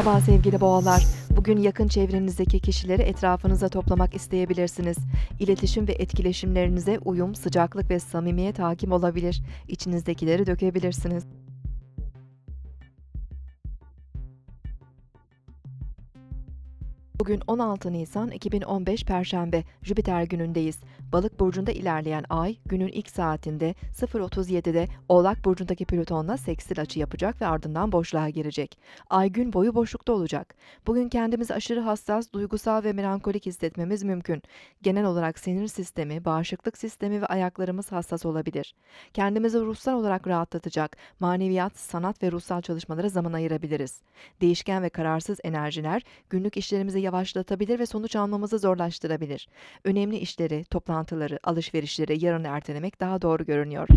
Merhaba sevgili boğalar. Bugün yakın çevrenizdeki kişileri etrafınıza toplamak isteyebilirsiniz. İletişim ve etkileşimlerinize uyum, sıcaklık ve samimiyet hakim olabilir. İçinizdekileri dökebilirsiniz. Bugün 16 Nisan 2015 Perşembe, Jüpiter günündeyiz. Balık burcunda ilerleyen ay, günün ilk saatinde 0.37'de Oğlak burcundaki Plüton'la seksil açı yapacak ve ardından boşluğa girecek. Ay gün boyu boşlukta olacak. Bugün kendimizi aşırı hassas, duygusal ve melankolik hissetmemiz mümkün. Genel olarak sinir sistemi, bağışıklık sistemi ve ayaklarımız hassas olabilir. Kendimizi ruhsal olarak rahatlatacak, maneviyat, sanat ve ruhsal çalışmalara zaman ayırabiliriz. Değişken ve kararsız enerjiler günlük işlerimizi yavaşlatabilir ve sonuç almamızı zorlaştırabilir. Önemli işleri, toplantıları, alışverişleri yarın ertelemek daha doğru görünüyor.